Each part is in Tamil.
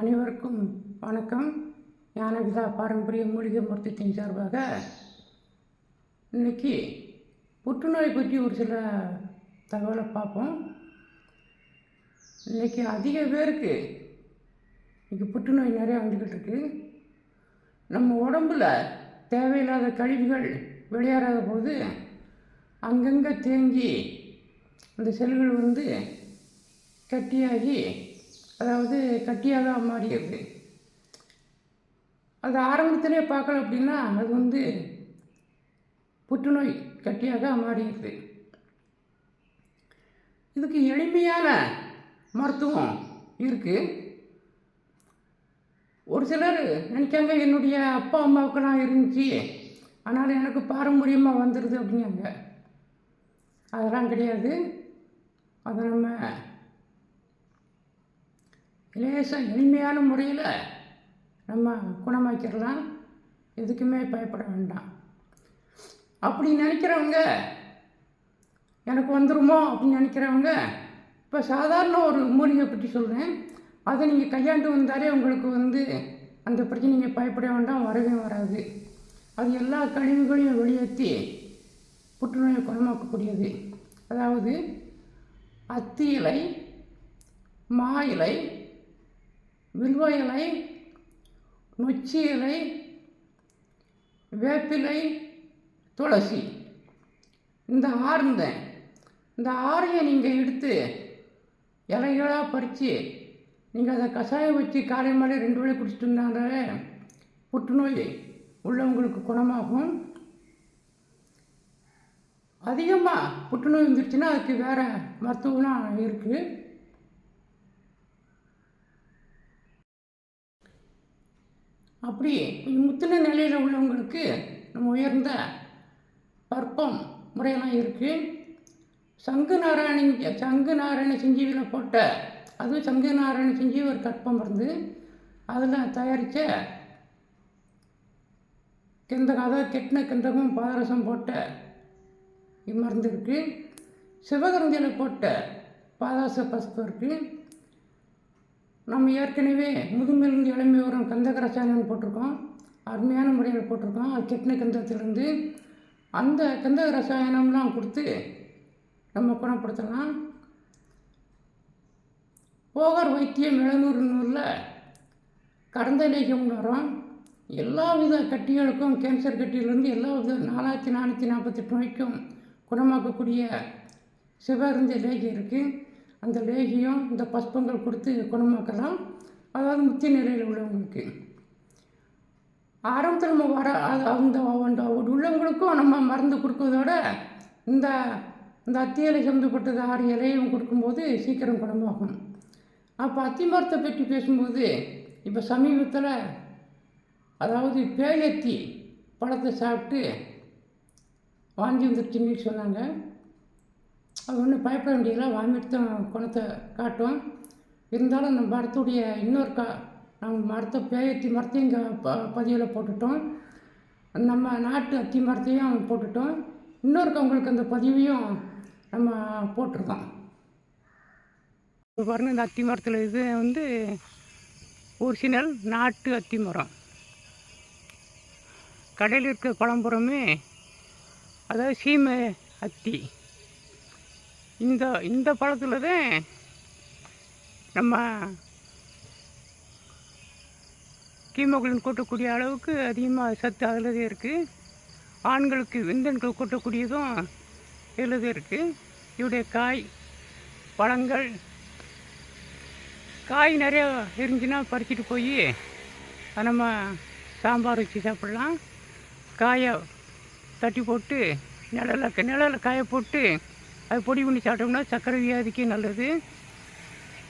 அனைவருக்கும் வணக்கம். ஞானவிதா பாரம்பரிய மூலிகை மருத்துவத்தின் சார்பாக இன்னைக்கு புற்றுநோய் பற்றி ஒரு சில தகவலை பார்ப்போம். இன்றைக்கி அதிக பேருக்கு இன்றைக்கி புற்றுநோய் நிறையா வந்துக்கிட்டு இருக்கு. நம்ம உடம்புல தேவையில்லாத கழிவுகள் வெளியேறாத போது அங்கங்கே தேங்கி அந்த செல்கள் வந்து கட்டியாகி அதாவது கட்டியாக மாறிடுது அது ஆரம்பத்திலே பார்க்கல அப்படின்னா அது வந்து புற்றுநோய் கட்டியாக மாறிடுது இதுக்கு எளிமையான மருத்துவம் இருக்குது ஒரு சிலர் நினைக்காங்க என்னுடைய அப்பா அம்மாவுக்கெல்லாம் இருந்துச்சு. ஆனால் எனக்கு பாரம்பரியமாக வந்துடுது அப்படிங்காங்க அதெல்லாம் கிடையாது. அதை நம்ம லேசாக எளிமையான முறையில் நம்ம குணமாக்கிடலாம். எதுக்குமே பயப்பட வேண்டாம். அப்படி நினைக்கிறவங்க எனக்கு வந்துருமோ? அப்படின்னு நினைக்கிறவங்க இப்போ சாதாரண ஒரு மூலிகை பற்றி சொல்கிறேன் அதை நீங்கள் கையாண்டு வந்தாலே உங்களுக்கு வந்து அந்த பிரச்சனைங்க பயப்பட வேண்டாம் வரவே வராது. அது எல்லா கழிவுகளையும் வெளியேற்றி புற்றுநோயை குணமாக்கக்கூடியது. அதாவது அத்தி இலை மா இலை வில்வ இலை நொச்சி இலை வேப்பிலை துளசி. இந்த ஆறுந்த இந்த ஆறையை நீங்கள் எடுத்து இலைகளாக பறித்து நீங்கள் அதை கஷாயம் வச்சு காலை மாலை ரெண்டு வேளை குடிச்சிட்டு இருந்தாலே புற்றுநோய் உள்ளவங்களுக்கு குணமாகும். அதிகமாக புற்றுநோய் வந்துருச்சுன்னா அதுக்கு வேறு மருத்துவம்லாம் இருக்குது அப்படி முத்தின நிலையில் உள்ளவங்களுக்கு நம்ம உயர்ந்த பற்பம் முறையெல்லாம் இருக்குது சங்கு நாராயணி சங்கு நாராயண செஞ்சீவியில் போட்ட அதுவும் சங்கு நாராயண செஞ்சீவி ஒரு கற்பம் இருந்து அதில் தயாரித்த கெந்தகம் அதாவது கெட்டின கெந்தகம் பாதரசம் போட்ட மருந்து இருக்குது சிவகரந்தியில் போட்ட பாதாச பசுப்பு இருக்குது நம்ம ஏற்கனவே முதுமையிலிருந்து இளமை வரும் கந்தக ரசாயனம் போட்டிருக்கோம். அருமையான முறையில் போட்டிருக்கோம். அது கெட்டின அந்த கந்தக ரசாயனம்லாம் கொடுத்து நம்ம குணப்படுத்தலாம். போகர் வைத்தியம் இளநூறு நூறில் கடந்த வரும் எல்லா வித கட்டிகளுக்கும் கேன்சர் கட்டியிலேருந்து எல்லா வித நாலாயிரத்தி நானூற்றி நாற்பத்தெட்டு நோய்க்கும் குணமாக்கக்கூடிய சிவருந்த லேகம் இருக்குது அந்த லேகியம் இந்த பஸ்பங்கள் கொடுத்து குணமாக்கலாம். அதாவது முத்தி நிலையில் உள்ளவங்களுக்கு. ஆரம்பத்தில் நம்ம வர அது அந்த அந்த உள்ளவங்களுக்கும் நம்ம மருந்து கொடுக்கறதோட இந்த இந்த அத்தி இலை சம்மந்தப்பட்டது ஆறு இலையும் கொடுக்கும்போது சீக்கிரம் குணமாகும். அப்போ அத்தி மரத்தை பற்றி பேசும்போது இப்போ சமீபத்தில் அதாவது பேயத்தி பழத்தை சாப்பிட்டு வாந்தி வந்துருச்சுன்னு சொன்னாங்க. அது ஒன்றும் பயப்பட வேண்டியதில்லை. வாமிட்டு தான் குணத்தை காட்டும். இருந்தாலும் நம்ம மரத்துடைய இன்னொரு கா நம்ம மரத்தை பேயத்தி மரத்தையும் இங்கே ப பதிவில் போட்டுட்டோம். நம்ம நாட்டு அத்தி மரத்தையும் போட்டுட்டோம். இன்னொருக்கு அவங்களுக்கு அந்த பதிவையும் நம்ம போட்டிருக்கோம். இப்போ பாருங்கள் இந்த அத்தி மரத்தில் இது வந்து ஒரிஜினல் நாட்டு அத்தி மரம். கடையில் இருக்க பழம்புறமே அதாவது சீமை அத்தி. இந்த இந்த பழத்தில் தான் நம்ம கீமோகுலின் கூட்டக்கூடிய அளவுக்கு அதிகமாக சத்து அதில் தான் இருக்குது ஆண்களுக்கு விந்தன்கள் கூட்டக்கூடியதும் இதில் தான் இருக்குது இவருடைய காய் பழங்கள். காய் நிறையா இருந்துச்சுன்னா பறிச்சுட்டு போய் அதை நம்ம சாம்பார் வச்சு சாப்பிட்லாம். காயை தட்டி போட்டு நிழலில் நிழலில் காய போட்டு அது பொடி பண்ணி சாப்பிட்டோம்னா சர்க்கரை வியாதிக்கு நல்லது.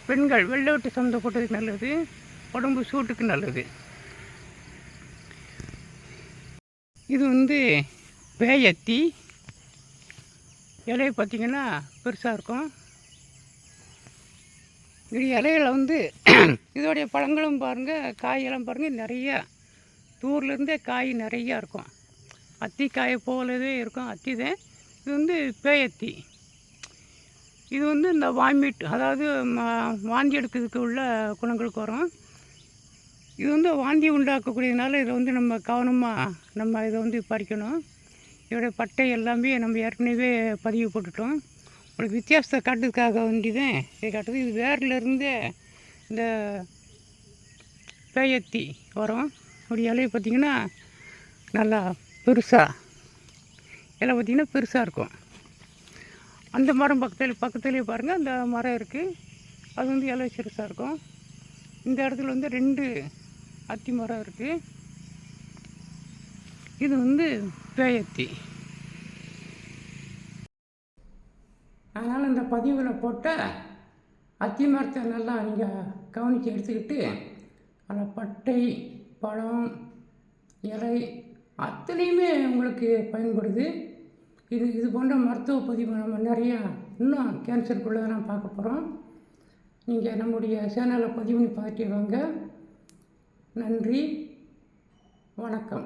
பெண்கள் வெள்ளை விட்டு சம்மந்தப்பட்டதுக்கு நல்லது. உடம்பு சூட்டுக்கு நல்லது. இது வந்து பேயத்தி. இலையை பார்த்திங்கன்னா பெருசாக இருக்கும். இது இலையில வந்து இதோடைய பழங்களும் பாருங்கள் காயெல்லாம் பாருங்கள் நிறையா. தூர்லேருந்தே காய் நிறையா இருக்கும். அத்தி காயை போலவே இருக்கும் அத்தி தான் இது வந்து பேயத்தி. இது வந்து இந்த வாமிட் அதாவது வாந்தி எடுக்கிறதுக்கு உள்ள குணங்களுக்கு வரும். இது வந்து வாந்தி உண்டாக்கக்கூடியதுனால இதை வந்து நம்ம கவனமாக நம்ம இதை வந்து பறிக்கணும். இதோடைய பட்டை எல்லாமே நம்ம ஏற்கனவே பதிவு போட்டுட்டோம். உங்களுக்கு வித்தியாசத்தை காட்டுறதுக்காக வேண்டிதான் இதை காட்டுது இது வேர்லேருந்து இந்த பேயத்தி வரும். அப்படி இலையை பார்த்திங்கன்னா நல்லா பெருசாக இலை பார்த்திங்கன்னா பெருசாக இருக்கும். அந்த மரம் பக்கத்தில் பக்கத்துலேயே பாருங்கள் அந்த மரம் இருக்குது அது வந்து இலை சிறுசாக இருக்கும். இந்த இடத்துல வந்து ரெண்டு அத்தி மரம் இருக்குது இது வந்து பேயத்தி. அதனால் இந்த பதிவில் போட்ட அத்தி மரத்தை நல்லா நீங்கள் கவனித்து எடுத்துக்கிட்டு அதில் பட்டை பழம் இலை அத்தனையுமே உங்களுக்கு பயன்படுது. இது இது போன்ற மருத்துவ பதிவு நம்ம நிறையா இன்னும் கேன்சருக்குள்ளதெல்லாம் பார்க்க போகிறோம். நீங்கள் நம்முடைய சேனலை பதிவு பண்ணி பார்த்துட்டு வாங்க. நன்றி. வணக்கம்.